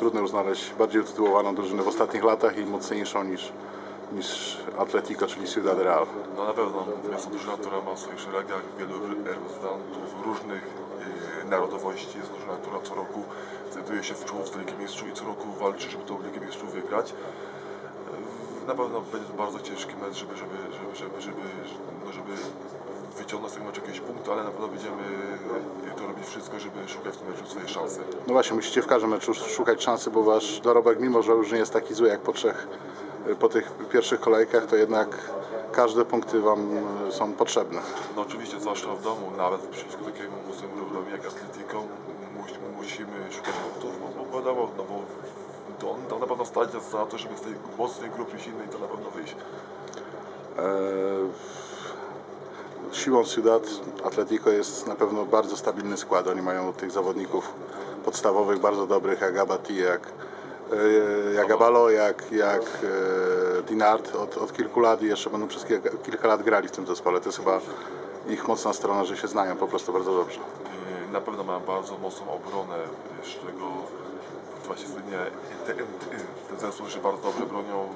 trudno już znaleźć bardziej utytułowaną drużynę w ostatnich latach i mocniejszą niż, niż Atletico, czyli Ciudad Real. No na pewno jest to drużyna, która ma w swoich szeregach wielu reprezentantów różnych yy, narodowości. Jest drużyna, która co roku znajduje się w czołówce Ligi Mistrzów i co roku walczy, żeby tą Ligę Mistrzów wygrać. Na pewno będzie to bardzo ciężki mecz, żeby, żeby, żeby, żeby, żeby wyciągnąć z tego meczu jakieś punkty, ale na pewno będziemy yy, to robić wszystko, żeby szukać w tym meczu swojej szansy. No właśnie, musicie w każdym meczu szukać szansy, bo wasz dorobek, mimo że już nie jest taki zły jak po trzech, po tych pierwszych kolejkach, to jednak każde punkty wam e, są potrzebne. No oczywiście, zwłaszcza w domu, nawet przeciwko takiemu mocnemu rywalowi jak Atletico, mu- musimy szukać punktów, bo, bo wiadomo, no bo to, to na pewno stać za to, żeby z tej mocnej grupy silnej to na pewno wyjść. E, Siłą Ciudad Atletico jest na pewno bardzo stabilny skład. Oni mają tych zawodników podstawowych bardzo dobrych, jak Abati, jak, e, jak Abalo, jak, jak e, Dinard od, od kilku lat i jeszcze będą przez kilka, kilka lat grali w tym zespole. To jest chyba ich mocna strona, że się znają po prostu bardzo dobrze. Yy, Na pewno mają bardzo mocną obronę, z czego właśnie ten, ten zespół się bardzo dobrze bronią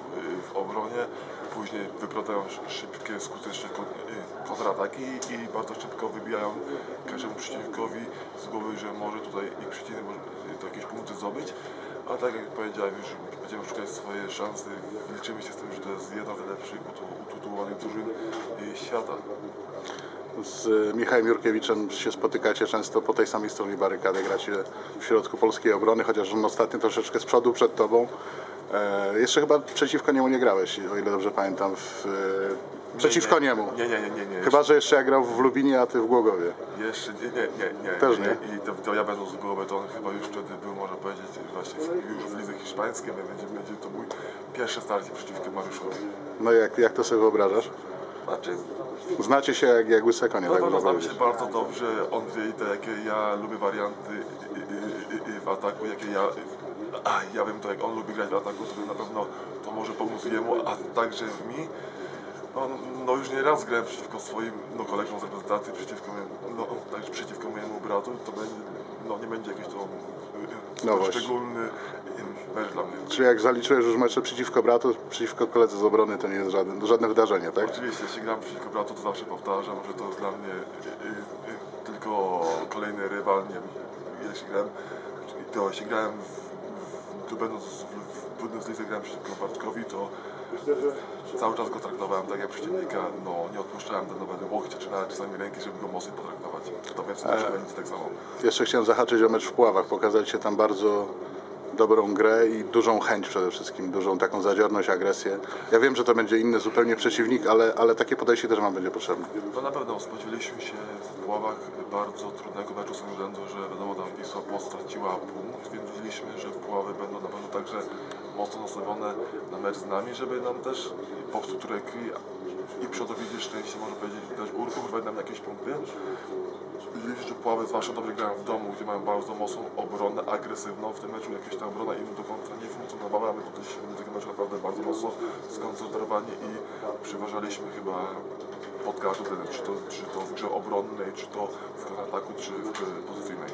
w obronie, później wyprowadzają sz- szybkie, skuteczne yy, kontrataki i bardzo szybko wybijają każdemu przeciwnikowi z głowy, że może tutaj ich przeciwnik może jakieś punkty zdobyć. A tak jak powiedziałem już, będziemy szukać swoje szansy. Liczymy się z tym, że to jest jedna z najlepszych utu- utytułowanych drużyn yy, świata. Z Michałem Jurkiewiczem się spotykacie często po tej samej stronie barykady, gracie w środku polskiej obrony, chociaż on ostatnio troszeczkę z przodu przed tobą. E, jeszcze chyba przeciwko niemu nie grałeś, o ile dobrze pamiętam. W, e, przeciwko nie, niemu. Nie, nie, nie, nie. nie. Chyba, że jeszcze ja grał w Lubinie, a ty w Głogowie. Jeszcze nie, nie, nie. nie Też nie? I to, to ja będąc z głowy, to on chyba już wtedy był, można powiedzieć, właśnie w, już w lidze hiszpańskiej, będzie, będzie to mój pierwsze starcie przeciwko Mariuszowi. No jak, jak to sobie wyobrażasz? Znaczy, Znacie się jak, jak łyse konie, no tak to można znam powiedzieć. się bardzo dobrze, on wie te, jakie ja lubię warianty i, i, i, i w ataku, jakie ja... A, ja wiem to, jak on lubi grać w ataku, to na pewno to może pomóc jemu, a także mi. No, no już nie raz grałem przeciwko swoim no, kolegom z reprezentacji, przeciwko, no, także przeciwko mojemu bratu, to będzie, no nie będzie jakiś to y, y, Nowość. szczególny y, mecz dla mnie. Czyli jak zaliczyłeś już mecze przeciwko bratu, przeciwko koledze z obrony, to nie jest żadne, żadne wydarzenie, tak? Oczywiście, jeśli gram przeciwko bratu, to zawsze powtarzam, że to jest dla mnie tylko kolejny rywal, nie wiem, jeśli grałem, to jeśli grałem w, tu będąc w, w Bundesliga grałem przeciwko Bartkowi, to cały czas go traktowałem tak jak przeciwnika, no nie odpuszczałem do nawet łokcie, czy nawet czasami ręki, żeby go mocniej potraktować. To więc będzie tak samo. Jeszcze chciałem zahaczyć o mecz w Puławach. Pokazaliście tam bardzo dobrą grę i dużą chęć przede wszystkim, dużą taką zadziorność, agresję. Ja wiem, że to będzie inny zupełnie przeciwnik, ale, ale takie podejście też wam będzie potrzebne. No na pewno spodziewaliśmy się w Puławach bardzo trudnego meczu z względu, że wiadomo tam Wisła Płock straciła punkt, więc wiedzieliśmy, że Puławy będą na pewno także mocno nastawione na mecz z nami, żeby nam też popsuć turę krwi i przodowidzie szczęście, można powiedzieć, ur- urwać nam jakieś punkty. Wiedzieliśmy, że Puławy zwłaszcza dobrze grają w domu, gdzie mają bardzo mocną obronę, agresywną. W tym meczu jakaś ta obrona im do końca nie funkcjonowała, my tutaj się do tego meczu naprawdę bardzo mocno skoncentrowani i przeważaliśmy chyba pod każdym czy to, czy to w grze obronnej, czy to w kontrataku, czy w pozycyjnej.